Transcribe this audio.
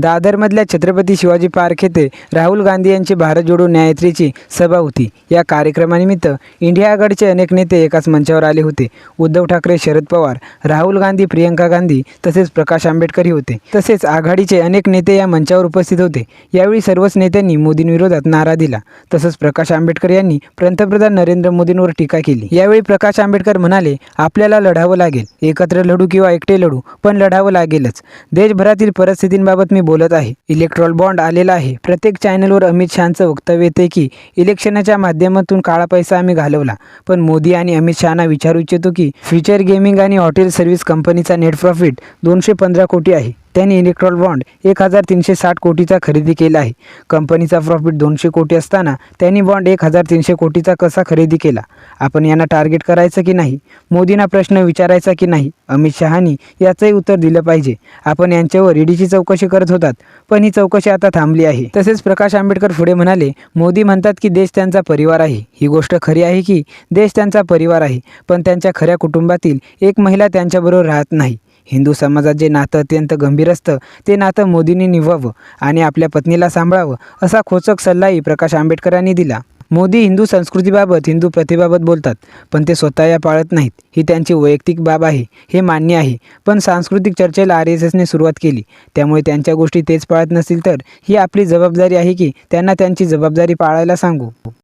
दादरमधल्या Chhatrapati Shivaji park येथे राहुल गांधी यांची भारत जोडो न्यायत्रीची सभा होती. या कार्यक्रमानिमित्त इंडिया आघाडीचे अनेक नेते एकाच मंचावर आले होते. उद्धव ठाकरे शरद पवार राहुल गांधी प्रियंका गांधी तसेच प्रकाश आंबेडकरही होते. तसेच आघाडीचे अनेक नेते या मंचावर उपस्थित होते. यावेळी सर्वच नेत्यांनी मोदींविरोधात नारा दिला. तसंच प्रकाश आंबेडकर यांनी पंतप्रधान नरेंद्र मोदींवर टीका केली. यावेळी प्रकाश आंबेडकर म्हणाले आपल्याला लढावं लागेल. एकत्र लढू किंवा एकटे लढू पण लढावं लागेलच. देशभरातील परिस्थितींबाबत मी बोलत आहे. इलेक्ट्रॉल बॉन्ड आलेला आहे. प्रत्येक चॅनलवर अमित शहाचं वक्तव्य येते की इलेक्शनाच्या माध्यमातून काळा पैसा आम्ही घालवला. पण मोदी आणि अमित शहाना विचारू इच्छितो की फ्युचर गेमिंग आणि हॉटेल सर्व्हिस कंपनीचा नेट प्रॉफिट दोनशे पंधरा कोटी आहे. त्यांनी इलेक्ट्रॉल बॉन्ड एक हजार तीनशे साठ कोटीचा खरेदी केला आहे. कंपनीचा प्रॉफिट दोनशे कोटी असताना त्यांनी बॉन्ड एक हजार तीनशे कोटीचा कसा खरेदी केला? आपण यांना टार्गेट करायचं की नाही? मोदींना प्रश्न विचारायचा की नाही? अमित शहानी याचंही उत्तर दिलं पाहिजे. आपण यांच्यावर ईडीची चौकशी करत होतात पण ही चौकशी आता थांबली आहे. तसेच प्रकाश आंबेडकर पुढे म्हणाले मोदी म्हणतात की देश त्यांचा परिवार आहे. ही गोष्ट खरी आहे की देश त्यांचा परिवार आहे पण त्यांच्या खऱ्या कुटुंबातील एक महिला त्यांच्याबरोबर राहत नाही. हिंदू समाजात जे नातं अत्यंत गंभीर असतं ते नातं मोदींनी निभवावं आणि आपल्या पत्नीला सांभाळावं असा खोचक सल्लाही प्रकाश आंबेडकरांनी दिला. मोदी हिंदू संस्कृतीबाबत हिंदू प्रथेबाबत बोलतात पण ते स्वतः या पाळत नाहीत. ही त्यांची वैयक्तिक बाब आहे हे मान्य आहे. पण सांस्कृतिक चर्चेला आर एस एसने सुरुवात केली. त्यामुळे त्यांच्या गोष्टी तेच पाळत नसतील तर ही आपली जबाबदारी आहे की त्यांना त्यांची जबाबदारी पाळायला सांगू.